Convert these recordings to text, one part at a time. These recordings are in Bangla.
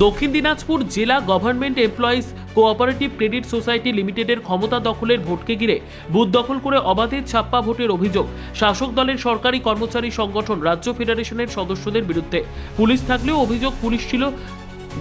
দক্ষিণ দিনাজপুর জেলা government employees cooperative credit society লিমিটেডের ক্ষমতা দখলের ভোটকে ঘিরে বুথ দখল করে অবাধে ছাপ্পা ভোটের অভিযোগ শাসক দলের সরকারি কর্মচারী সংগঠন রাজ্য ফেডারেশনের সদস্যদের বিরুদ্ধে। পুলিশ থাকলেও অভিযোগ পুলিশ ছিল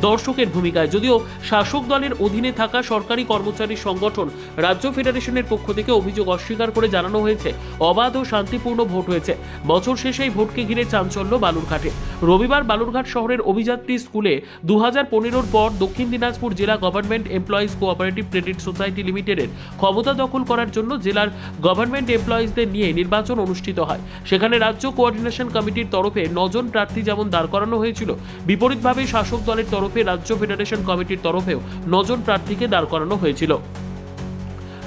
দর্শকের ভূমিকায়। যদিও শাসক দলের অধীনে থাকা সরকারি কর্মচারী সংগঠন রাজ্য ফেডারেশনের পক্ষ থেকে অভিযোগ অস্বীকার করে জানানো হয়েছে, অবাধ ও শান্তিপূর্ণ ভোট হয়েছে। বছর শেষে এই ভোটকে ঘিরে চাঞ্চল্য বালুরঘাটে। রবিবার বালুরঘাট শহরের অভিযাত্রী স্কুলে দু হাজার পনেরোর পর দক্ষিণ দিনাজপুর জেলা government employees cooperative credit society লিমিটেডের ক্ষমতা দখল করার জন্য জেলার গভর্নমেন্ট এমপ্লয়িজদের নিয়ে নির্বাচন অনুষ্ঠিত হয়। সেখানে রাজ্য কোঅর্ডিনেশন কমিটির তরফে নজন প্রার্থী যেমন দাঁড় করানো হয়েছিল, বিপরীতভাবে শাসক দলের রাজ্য ফেডারেশন কমিটির তরফেও নজন প্রার্থীকে দাঁড় করানো হয়েছিল।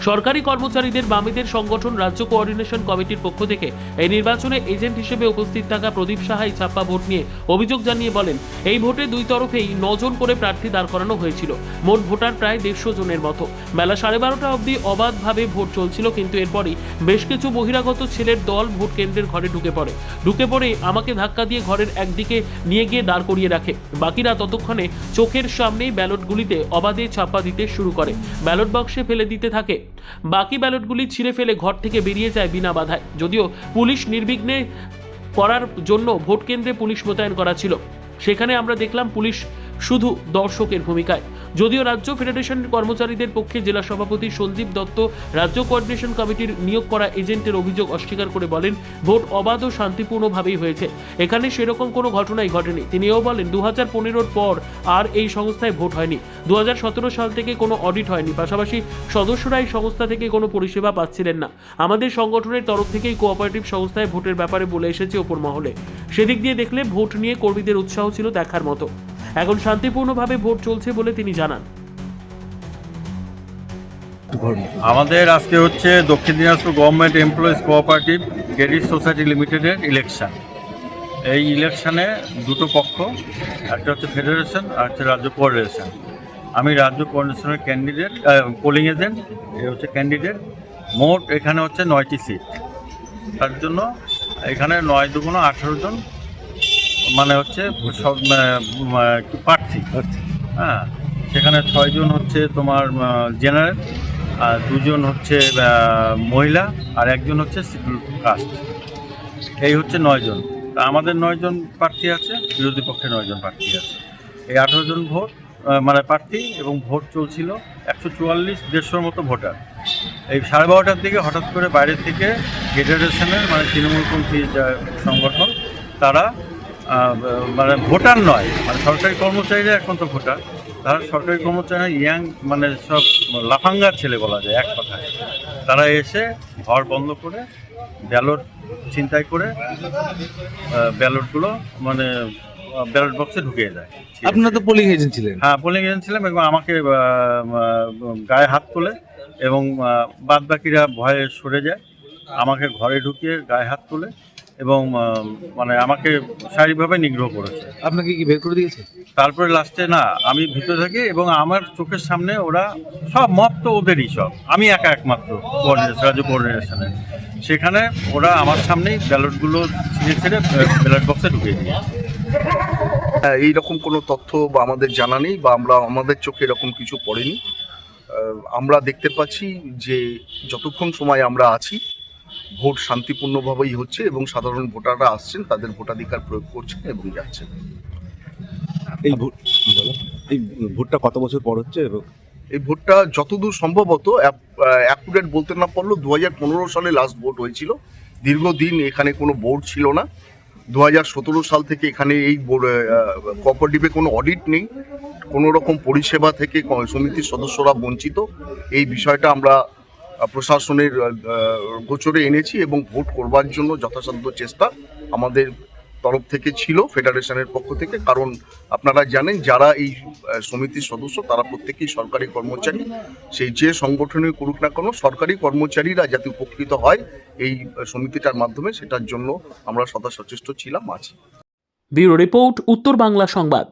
সরকারি কর্মচারীদের বামেদের সংগঠন রাজ্য কোঅর্ডিনেশন কমিটির পক্ষ থেকে এই নির্বাচনে এজেন্ট হিসেবে উপস্থিত থাকা প্রদীপ সাহাই ছাপ্পা ভোট নিয়ে অভিযোগ জানিয়ে বলেন, এই ভোটে দুই তরফেই নজন করে প্রার্থী দাঁড় করানো হয়েছিল। মোট ভোটার প্রায় দেড়শো জনের মতো। বেলা সাড়ে বারোটা অবধি অবাধভাবে ভোট চলছিল, কিন্তু এরপরই বেশ কিছু বহিরাগত ছেলের দল ভোট কেন্দ্রের ঘরে ঢুকে পড়ে। ঢুকে পড়ে আমাকে ধাক্কা দিয়ে ঘরের একদিকে নিয়ে গিয়ে দাঁড় করিয়ে রাখে। বাকিরা ততক্ষণে চোখের সামনেই ব্যালটগুলিতে অবাধে ছাপ্পা দিতে শুরু করে। ব্যালট বক্সে ফেলে দিতে থাকে। বাকি ব্যালটগুলি ছিঁড়ে ফেলে ঘর থেকে বেরিয়ে যায় বিনা বাধায়। যদিও পুলিশ নির্বিঘ্নে করার জন্য ভোট কেন্দ্রে পুলিশ মোতায়েন করা ছিল। সেখানে আমরা দেখলাম পুলিশ শুধু দর্শকের ভূমিকায়। যদিও রাজ্য ফেডারেশনের কর্মচারীদের পক্ষে জেলা সভাপতি সঞ্জীব দত্ত রাজ্য কোঅর্ডিনেশন কমিটির নিয়োগ করা এজেন্টের অভিযোগ অস্বীকার করে বলেন, ভোট অবাধ ও শান্তিপূর্ণভাবেই হয়েছে। এখানে সেরকম কোনো ঘটনাই ঘটেনি। তিনি এও বলেন দু হাজার পনেরোর পর আর এই সংস্থায় ভোট হয়নি। দু হাজার সতেরো সাল থেকে কোনো অডিট হয়নি। পাশাপাশি সদস্যরা এই সংস্থা থেকে কোনো পরিষেবা পাচ্ছিলেন না। আমাদের সংগঠনের তরফ থেকেই কোঅপারেটিভ সংস্থায় ভোটের ব্যাপারে বলে এসেছে ওপর মহলে সেদিক দিয়ে দেখলে ভোট নিয়ে কর্মীদের উৎসাহ ছিল দেখার মতো। এখন শান্তিপূর্ণভাবে ভোট চলছে বলে তিনি জানান। আমাদের আজকে হচ্ছে Dakshin Dinajpur government employees cooperative credit society লিমিটেডের ইলেকশন। এই ইলেকশনে দুটো পক্ষ, একটা হচ্ছে ফেডারেশন আর হচ্ছে রাজ্য কোঅর্ডিনেশন। আমি রাজ্য কোঅর্ডিনেশনের ক্যান্ডিডেট পোলিং এজেন্ট, এ হচ্ছে ক্যান্ডিডেট। মোট এখানে হচ্ছে নয়টি সিট। তার জন্য এখানে নয় দুগুণ আঠারো জন মানে হচ্ছে সব প্রার্থী হ্যাঁ সেখানে ছয়জন হচ্ছে তোমার জেনারেল আর দুজন হচ্ছে মহিলা আর একজন হচ্ছে শিডিউল কাস্ট এই হচ্ছে নয়জন। তা আমাদের নয়জন প্রার্থী আছে বিরোধী পক্ষে নয়জন প্রার্থী আছে। এই আঠারো জন ভোট মানে প্রার্থী এবং ভোট চলছিল একশো চুয়াল্লিশ দেড়শোর মতো ভোটার। এই সাড়ে বারোটার দিকে হঠাৎ করে বাইরের থেকে ফেডারেশনের মানে তৃণমূলপন্থী সংগঠন তারা মানে ভোটার নয়। মানে সরকারি কর্মচারীরা এখন তো ভোটার। তারা সরকারি কর্মচারী ইয়াং মানে সব লাফাঙ্গার ছেলে বলা যায় এক কথায়। তারা এসে ঘর বন্ধ করে ব্যালট ছিনতাই করে ব্যালটগুলো মানে ব্যালট বক্সে ঢুকিয়ে দেয়। আপনারা তো পোলিং এজেন্ট ছিলেন। হ্যাঁ পোলিং এজেন্ট ছিলাম এবং আমাকে গায়ে হাত তোলে এবং বাদ বাকিরা ভয়ে সরে যায়। আমাকে ঘরে ঢুকিয়ে গায়ে হাত তোলে। এবং মানে আমাকে শারীরিকভাবে নিগ্রহ করেছে। আপনাকে কি বের করে দিয়েছে? তারপরে লাস্টে না আমি ভিতরে থাকি এবং আমার চোখের সামনে ওরা সব মত তো ওদেরই সব। আমি একা একমাত্র কোঅর্ডিনেশন রাজ্য কোঅর্ডিনেশনে সেখানে ওরা আমার সামনেই ব্যালটগুলো ছিঁড়ে ছিঁড়ে ব্যালট বক্সে ঢুকিয়ে দিয়েছে। হ্যাঁ, এইরকম কোনো তথ্য বা আমাদের জানা নেই বা আমরা আমাদের চোখে এরকম কিছু পড়েনি। আমরা দেখতে পাচ্ছি যে যতক্ষণ সময় আমরা আছি ভোট শান্তিপূর্ণভাবেই হচ্ছে এবং সাধারণ ভোটাররা আসছেন তাদের ভোটাধিকার প্রয়োগ করছেন এবং যাচ্ছেন। এই ভোট এই ভোটটা কত বছর পর হচ্ছে? এবং এই ভোটটা যতদূর সম্ভবত অ্যাকুরেট বলতে না পারলেও দু সালে লাস্ট ভোট হয়েছিল। দীর্ঘদিন এখানে কোনো বোর্ড ছিল না। দু হাজার সতেরো সাল থেকে এখানে এই কোঅপারেটিভে কোনো অডিট নেই। কোনো রকম পরিষেবা থেকে সমিতির সদস্যরা বঞ্চিত। এই বিষয়টা আমরা প্রশাসনের গোচরে এনেছি এবং ভোট করবার জন্য যথাসাধ্য চেষ্টা আমাদের তরফ থেকে ছিল, ফেডারেশনের পক্ষ থেকে। কারণ আপনারা জানেন, যারা এই সমিতির সদস্য, তারা প্রত্যেকেই সরকারি কর্মচারী। সেই যে সংগঠনে করুক না কেন, সরকারি কর্মচারীরা যাতে উপকৃত হয় এই সমিতিটার মাধ্যমে, সেটার জন্য আমরা সদা সচেষ্ট ছিলাম, আছি। ব্যুরো রিপোর্ট, উত্তর বাংলা সংবাদ।